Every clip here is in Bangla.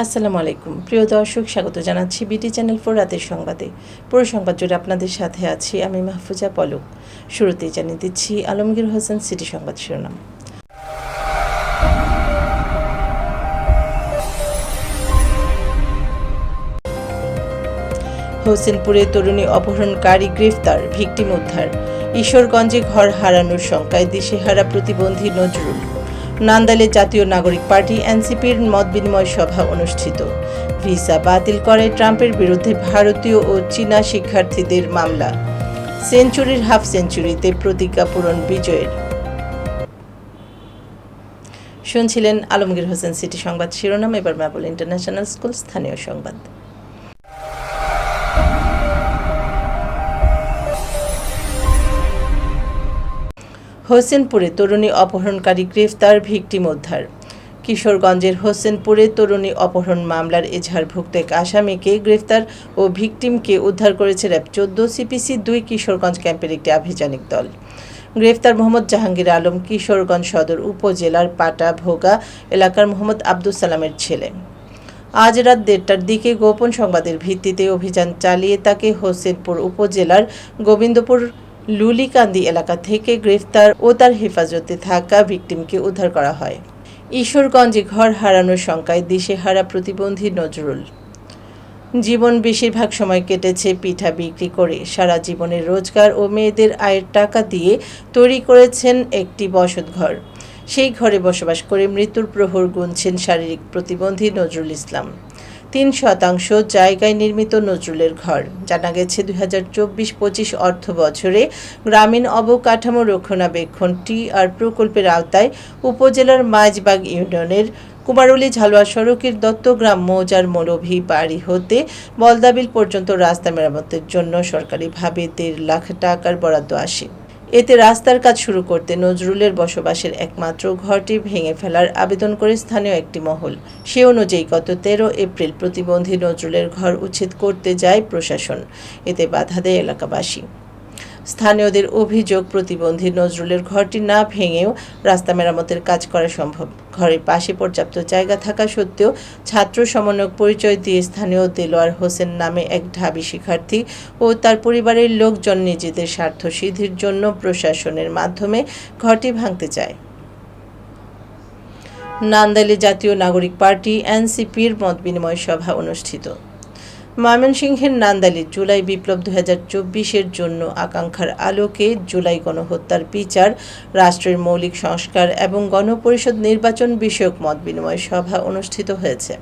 আসসালামু আলাইকুম। প্রিয় দর্শক, স্বাগত জানাচ্ছি বিটি চ্যানেল ফোর রাতের সংবাদে। পুরো সংবাদ জুড়ে আপনাদের সাথে আছি আমি মাহফুজা পলক। শুরুতেই জানিয়ে দিচ্ছি আলমগীর হোসেন সিটি সংবাদ শিরোনাম। হোসেনপুরে তরুণী অপহরণকারী গ্রেফতার, ভিকটিম উদ্ধার। ঈশ্বরগঞ্জে ঘর হারানোর শঙ্কায় দিশেহারা প্রতিবন্ধী নজরুল। নান্দালে জাতীয় নাগরিক পার্টি এনসিপির মত বিনিময় সভা অনুষ্ঠিত। ভিসা বাতিল করে ট্রাম্পের বিরুদ্ধে ভারতীয় ও চীনা শিক্ষার্থীদের মামলা। সেঞ্চুরির হাফ সেঞ্চুরিতে প্রতিজ্ঞা পূরণ বিজয়ের। শুনছিলেন আলমগীর হোসেন সিটি সংবাদ শিরোনাম, এবার ম্যাপল ইন্টারন্যাশনাল স্কুল স্থানীয় সংবাদ। হোসেনপুরে তরুণী অপহরণকারী গ্রেফতার ভিকটিম উদ্ধার কিশোরগঞ্জের হোসেনপুরে তরুণী অপহরণ মামলার এজাহারভুক্ত এক আসামিকে গ্রেফতার ও ভিকটিমকে উদ্ধার করেছে র্যাব চোদ্দ সিপিসি দুই কিশোরগঞ্জ ক্যাম্পের একটি আভিযানিক দল। গ্রেফতার মোহাম্মদ জাহাঙ্গীর আলম কিশোরগঞ্জ সদর উপজেলার পাটা ভোগা এলাকার মোহাম্মদ আব্দুল সালামের ছেলে। আজ রাত দেড়টার দিকে গোপন সংবাদের ভিত্তিতে অভিযান চালিয়ে তাকে হোসেনপুর উপজেলার গোবিন্দপুর লুলিকান্দি এলাকা থেকে গ্রেফতার ও তার হেফাজতে থাকা ভিকটিমকে উদ্ধার করা হয়। ঈশ্বরগঞ্জে ঘর হারানোর শঙ্কায় দিশেহারা প্রতিবন্ধী নজরুল। জীবন বেশিরভাগ সময় কেটেছে পিঠা বিক্রি করে। সারা জীবনের রোজগার ও মেয়েদের আয়ের টাকা দিয়ে তৈরি করেছেন একটি বসতঘর সেই ঘরে বসবাস করে মৃত্যুর প্রহর গুনছেন শারীরিক প্রতিবন্ধী নজরুল ইসলাম। তিন শতাংশ জায়গায় নির্মিত নজরুলের ঘর। জানা গেছে, দুই হাজার চব্বিশ পঁচিশ অর্থ বছরে গ্রামীণ অবকাঠামো রক্ষণাবেক্ষণ টি আর প্রকল্পের আওতায় উপজেলার মাঝবাগ ইউনিয়নের কুমারুলি ঝালুয়া সড়কের দত্তগ্রাম মৌজার মৌলভী বাড়ি হতে বলদাবিল পর্যন্ত রাস্তা মেরামতের জন্য সরকারিভাবে দেড় লাখ টাকার বরাদ্দ আসে। এতে রাস্তার কাজ শুরু করতে নজরুলের বসবাসের একমাত্র ঘরটি ভেঙে ফেলার আবেদন করে স্থানীয় একটি মহল। সে অনুযায়ী গত তেরো এপ্রিল প্রতিবন্ধী নজরুলের ঘর উচ্ছেদ করতে যায় প্রশাসন। এতে বাধা দেয় এলাকাবাসী। স্থানীয়দের অভিযোগ, প্রতিবন্ধী নজরুলের ঘরটি না ভেঙেও রাস্তা মেরামতের কাজ করা সম্ভব। ঘরের পাশে পর্যাপ্ত জায়গা থাকা সত্ত্বেও ছাত্র সমন্বয়ক পরিচয় দিয়ে স্থানীয় দেলোয়ার হোসেন নামে এক ঢাবি শিক্ষার্থী ও তার পরিবারের লোকজন নিজেদের স্বার্থ সিদ্ধির জন্য প্রশাসনের মাধ্যমে ঘরটি ভাঙতে চায়। নান্দাইলে জাতীয় নাগরিক পার্টি, এনসিপির মত বিনিময় সভা অনুষ্ঠিত। ময়মনসিংহের নান্দালে জুলাই বিপ্লব দু হাজার চব্বিশের জন্য আকাঙ্ক্ষার আলোকে জুলাই গণহত্যার বিচার, রাষ্ট্রের মৌলিক সংস্কার এবং গণপরিষদ নির্বাচন বিষয়ক মত বিনিময় সভা অনুষ্ঠিত হয়েছে।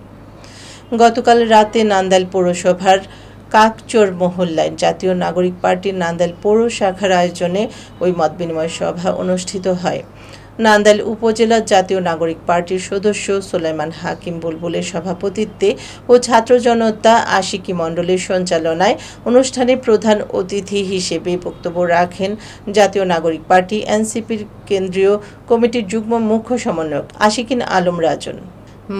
গতকাল রাতে নান্দাইল পৌরসভার কাকচোর মহল্লায় জাতীয় নাগরিক পার্টির নান্দাইল পৌর শাখার আয়োজনে ওই মত বিনিময় সভা অনুষ্ঠিত হয়। নান্দাইল উপজেলা জাতীয় নাগরিক পার্টির সদস্য সোলাইমান হাকিম বুলবুলের সভাপতিত্বে ও ছাত্র জনতা আশিকি মণ্ডলের সঞ্চালনায় অনুষ্ঠানে প্রধান অতিথি হিসেবে বক্তব্য রাখেন জাতীয় নাগরিক পার্টি, এনসিপির কেন্দ্রীয় কমিটির যুগ্ম মুখ্য সমন্বয়ক আশিকিন আলম রাজন।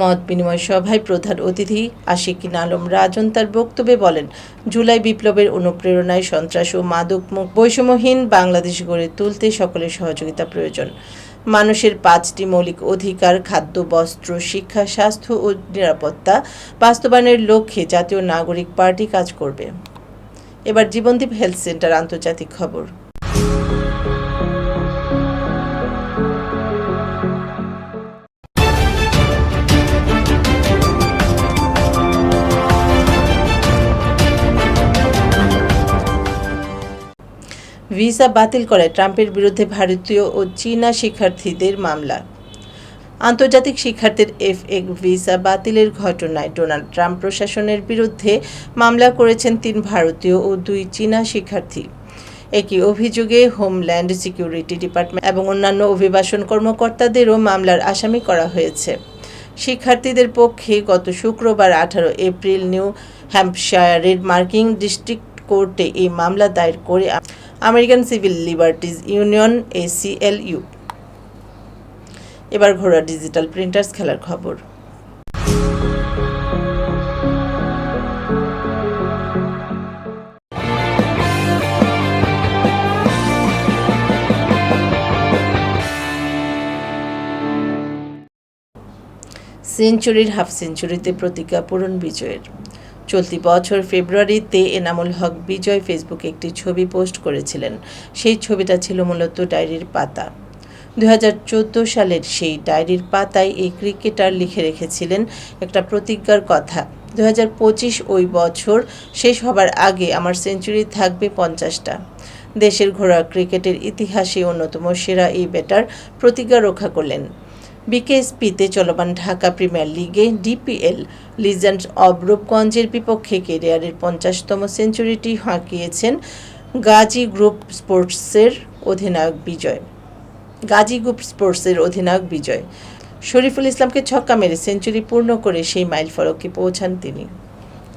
মত বিনিময় সভায় প্রধান অতিথি আশিকিন আলম রাজন তার বক্তব্যে বলেন, জুলাই বিপ্লবের অনুপ্রেরণায় সন্ত্রাস ও মাদক বৈষম্যহীন বাংলাদেশ গড়ে তুলতে সকলের সহযোগিতা প্রয়োজন। মানুষের পাঁচটি মৌলিক অধিকার, খাদ্য, বস্ত্র, শিক্ষা, স্বাস্থ্য ও নিরাপত্তা বাস্তবায়নের লক্ষ্যে জাতীয় নাগরিক পার্টি কাজ করবে। এবার জীবনদীপ হেলথ সেন্টার আন্তর্জাতিক খবর। ভিসা বাতিল করে ট্রাম্পের বিরুদ্ধে ভারতীয় ও চীনা শিক্ষার্থীদের মামলা। আন্তর্জাতিক শিক্ষার্থীর এফ এক ভিসা বাতিলের ঘটনায় ডোনাল্ড ট্রাম্প প্রশাসনের বিরুদ্ধে মামলা করেছেন তিন ভারতীয় ও দুই চীনা শিক্ষার্থী। একই অভিযোগে হোমল্যান্ড সিকিউরিটি ডিপার্টমেন্ট এবং অন্যান্য অভিবাসন কর্মকর্তাদেরও মামলার আসামি করা হয়েছে। শিক্ষার্থীদের পক্ষে গত শুক্রবার আঠারো এপ্রিল নিউ হ্যাম্পশায়ারের মার্কিং ডিস্ট্রিক্ট কোর্টে এই মামলা দায়ের করে American civil liberties union, ACLU. এবার ঘোড়া ডিজিটাল প্রিন্টার্স খেলার খবর। সেঞ্চুরির হাফ সেঞ্চুরিতে প্রতিজ্ঞা পূরণ বিজয়ের। চলতি বছর ফেব্রুয়ারিতে এনামুল হক বিজয় ফেসবুকে একটি ছবি পোস্ট করেছিলেন। সেই ছবিটা ছিল মূলত ডায়েরির পাতা। দু হাজার চোদ্দ সালের সেই ডায়েরির পাতায় এই ক্রিকেটার লিখে রেখেছিলেন একটা প্রতিজ্ঞার কথা। দু হাজার পঁচিশ ওই বছর শেষ হবার আগে আমার সেঞ্চুরি থাকবে পঞ্চাশটা। দেশের ঘোড়া ক্রিকেটের ইতিহাসে অন্যতম সেরা এই ব্যাটার প্রতিজ্ঞা রক্ষা করলেন। বিকেএসপিতে চলমান ঢাকা প্রিমিয়ার লিগে ডিপিএল লিজেন্ড অব রূপগঞ্জের বিপক্ষে কেরিয়ারের পঞ্চাশতম সেঞ্চুরিটি হাঁকিয়েছেন গাজী গ্রুপ স্পোর্টসের অধিনায়ক বিজয়। গাজী গ্রুপ স্পোর্টসের অধিনায়ক বিজয়। শরীফুল ইসলামকে ছক্কা মেরে সেঞ্চুরি পূর্ণ করে সেই মাইল ফলকে পৌঁছান তিনি।